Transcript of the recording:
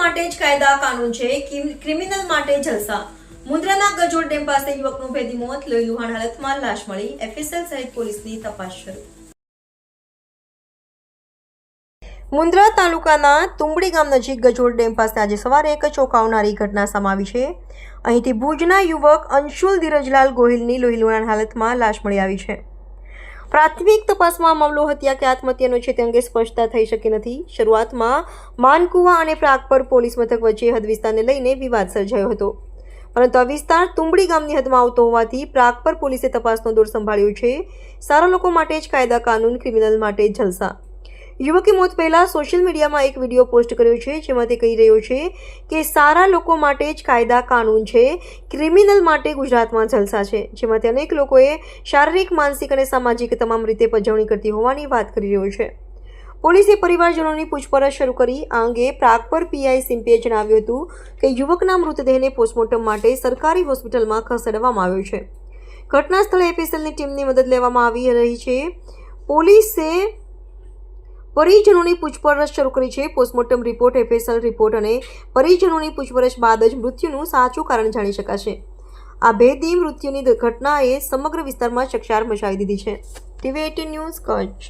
માટે જ કાયદા કાનૂન છે. ક્રિમિનલ માટે જલસા. મુન્દ્રાના ગજોડ ડેમ પાસે યુવકનું ભેદી મોત. લોહીલુહાણ હાલતમાં લાશ મળી. એફએસએલ સહિત પોલીસની તપાસ શરૂ. મુન્દ્રા તાલુકાના તુંબડી ગામ નજીક ગજોડ ડેમ પાસે આજે સવારે એક ચોંકાવનારી ઘટના સમાવી છે. અહીંથી ભુજના યુવક અંશુલ ધીરજલાલ ગોહિલની લોહીલુહાણ હાલતમાં લાશ મળી આવી છે. પ્રાથમિક તપાસમાં મામલો હત્યા કે આત્મહત્યાનો છે તે અંગે સ્પષ્ટતા થઈ શકી નથી. શરૂઆતમાં માનકુવા અને પ્રાગપર પોલીસ મથક વચ્ચે હદ વિસ્તારને લઈને વિવાદ સર્જાયો હતો. પરંતુ આ વિસ્તાર તુંબડી ગામની હદમાં આવતો હોવાથી પ્રાગપર પોલીસે તપાસનો દોર સંભાળ્યો છે. સારા લોકો માટે જ કાયદા કાનૂન, ક્રિમિનલ માટે જલસા. યુવકે મોત પહેલાં સોશિયલ મીડિયામાં એક વીડિયો પોસ્ટ કર્યો છે, જેમાં તે કહી રહ્યો છે કે સારા લોકો માટે જ કાયદા કાનૂન છે, ક્રિમિનલ માટે ગુજરાતમાં જલસા છે જેમાંથી અનેક લોકોએ શારીરિક, માનસિક અને સામાજિક તમામ રીતે પજવણી કરતી હોવાની વાત કરી રહ્યો છે. પોલીસે પરિવારજનોની પૂછપરછ શરૂ કરી, આ અંગે પ્રાગપર પીઆઈ સિમ્પીએ જણાવ્યું હતું કે યુવકના મૃતદેહને પોસ્ટમોર્ટમ માટે સરકારી હોસ્પિટલમાં ખસેડવામાં આવ્યો છે. ઘટના સ્થળે એપીએસએલની ટીમની મદદ લેવામાં આવી રહી છે. પોલીસે પરિજનોની પૂછપરછ શરૂ કરી છે. પોસ્ટમોર્ટમ રિપોર્ટ, એફએસએલ રિપોર્ટ અને પરિજનોની પૂછપરછ બાદ જ મૃત્યુનું સાચું કારણ જાણી શકાશે. આ ભેદી મૃત્યુની ઘટનાએ સમગ્ર વિસ્તારમાં ચકચાર મચાવી દીધી છે. TV eighteen news Kutch.